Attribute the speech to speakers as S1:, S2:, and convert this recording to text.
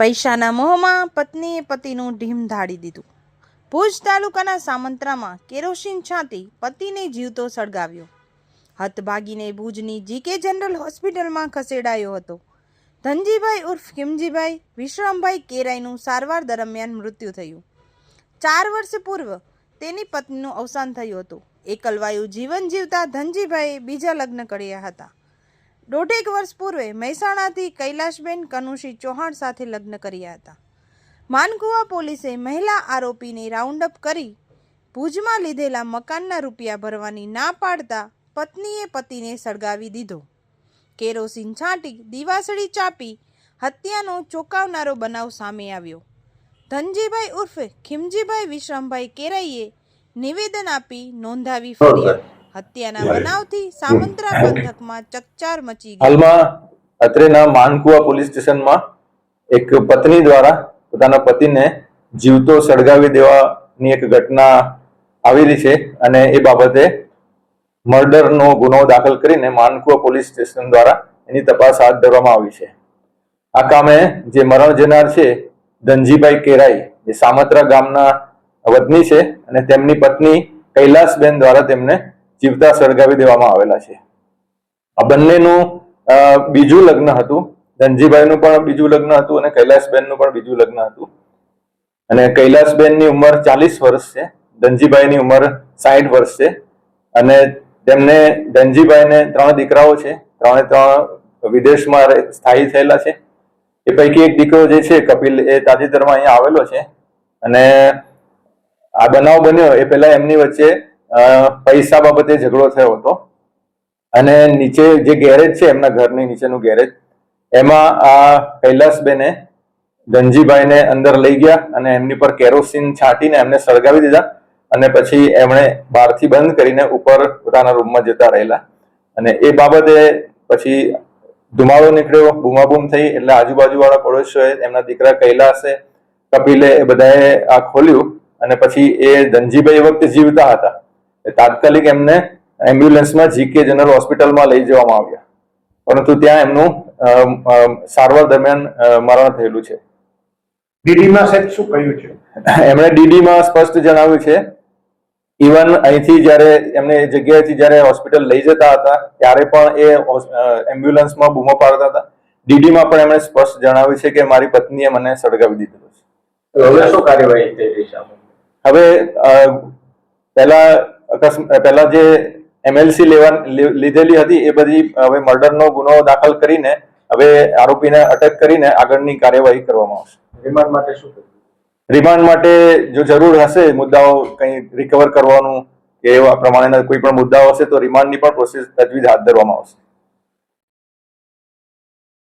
S1: પૈસાના મોહમાં પત્નીએ પતિનું ઢીમ ધાડી દીધું. ભુજ તાલુકાના સામંતરામાં કેરોસીન છાંટી પતિને જીવતો સળગાવ્યો. હતભાગીને ભુજની જીકે જનરલ હોસ્પિટલમાં ખસેડાયો હતો. ધનજીભાઈ ઉર્ફ ખીમજીભાઈ વિશ્રામભાઈ કેરાઈનું સારવાર દરમિયાન મૃત્યુ થયું. ચાર વર્ષ પૂર્વ તેની પત્નીનું અવસાન થયું હતું. એકલવાયુ જીવન જીવતા ધનજીભાઈએ બીજા લગ્ન કર્યા હતા. દોઢેક વર્ષ પૂર્વે મહેસાણાથી કૈલાશબેન કનુષી ચૌહાણ સાથે લગ્ન કર્યા હતા. માનકુવા પોલીસે મહિલા આરોપીને રાઉન્ડ અપ કરી ભુજમાં લીધેલા મકાનના રૂપિયા ભરવાની ના પાડતા પત્નીએ પતિને સળગાવી દીધો. કેરોસીન છાંટી, દિવાસળી ચાપી, હત્યાનો ચોંકાવનારો બનાવ સામે આવ્યો. ધનજીભાઈ ઉર્ફે ખીમજીભાઈ વિશ્રામભાઈ કેરાઈએ નિવેદન આપી નોંધાવી ફરિયાદ. હત્યાના બનાવથી સામંતરા પંથકમાં ચકચાર મચી ગઈ
S2: હાલમાં અત્રેના માનકુવા પોલીસ સ્ટેશનમાં એક પત્ની દ્વારા પોતાના પતિને જીવતો સળગાવી દેવાની એક ઘટના આવેલી છે અને એ બાબતે મર્ડરનો ગુનો દાખલ કરીને માનકુવા પોલીસ સ્ટેશન દ્વારા એની તપાસ હાથ ધરવામાં આવી છે. આ કામે જે મરણ જનાર છે ધનજીભાઈ કેરાઈ જે સામત્રા ગામના વતની છે અને તેમની પત્ની કૈલાસબેન દ્વારા તેમને જીવતા સળગાવી દેવામાં આવેલા છે. આ બંનેનું બીજું લગ્ન હતું. ધનજીભાઈનું પણ બીજું લગ્ન હતું અને કૈલાસબેનનું પણ બીજું લગ્ન હતું. અને કૈલાસબેનની ઉંમર ચાલીસ વર્ષ છે, ધનજીભાઈની ઉંમર સાઠ વર્ષ છે. અને તેમને ધનજીભાઈને ત્રણ દીકરાઓ છે, ત્રણે ત્રણ વિદેશમાં સ્થાયી થયેલા છે. એ પૈકી એક દીકરો જે છે, કપિલ, એ તાજેતરમાં અહીંયા આવેલો છે. અને આ બનાવ બન્યો, એ પહેલા એમની વચ્ચે પૈસા બાબતે ઝઘડો થયો હતો. અને નીચે જે ગેરેજ છે, એમના ઘરની નીચેનું ગેરેજ, એમાં આ કૈલાસબેને, ધનજીભાઈને અંદર લઈ ગયા અને એમની પર કેરોસીન છાંટીને એમને સળગાવી દીધા અને પછી એમણે બહારથી બંધ કરીને ઉપર પોતાના રૂમમાં જતા રહેલા. અને એ બાબતે પછી ધુમાડો નીકળ્યો, બૂમાબૂમ થઈ, એટલે આજુબાજુવાળા પડોશીઓએ એમના દીકરા કૈલાસે, કપિલે એ બધાએ આ ખોલ્યું અને પછી એ ધનજીભાઈ વખતે જીવતા હતા. તાત્કાલિક એમને એમ્બ્યુલન્સમાં જીકે જનરલ હોસ્પિટલમાં લઈ જવામાં આવ્યા. પરંતુ ત્યાં એમનું સારવાર દરમિયાન મરણ થયેલું છે.
S3: ડીડીમાં સાહેબ શું કહ્યું છે?
S2: એમણે ડીડીમાં સ્પષ્ટ જણાવ્યું છે ઇવન અહીંથી જ્યારે એમને જગ્યાએથી જ્યારે હોસ્પિટલ લઈ જતા હતા ત્યારે પણ એ એમ્બ્યુલન્સમાં બૂમો પાડતા હતા. ડીડીમાં પણ એમણે સ્પષ્ટ જણાવ્યું છે કે મારી પત્નીએ મને સળગાવી દીધેલો છે.
S3: હવે શું કાર્યવાહી થઈ રહી છે
S2: હવે પહેલા અકસ્મ પહેલા જે એમએલસી લેવા લીધેલી હતી એ બધી હવે મર્ડરનો ગુનો દાખલ કરીને હવે આરોપીને અટક કરીને આગળની કાર્યવાહી કરવામાં આવશે.
S3: રિમાન્ડ માટે શું
S2: રિમાન્ડ માટે જો જરૂર હશે મુદ્દાઓ કંઈ રિકવર કરવાનું કે એવા પ્રમાણેના કોઈ પણ મુદ્દાઓ હશે તો રિમાન્ડની પણ પ્રોસેસ તજવીજ હાથ ધરવામાં આવશે.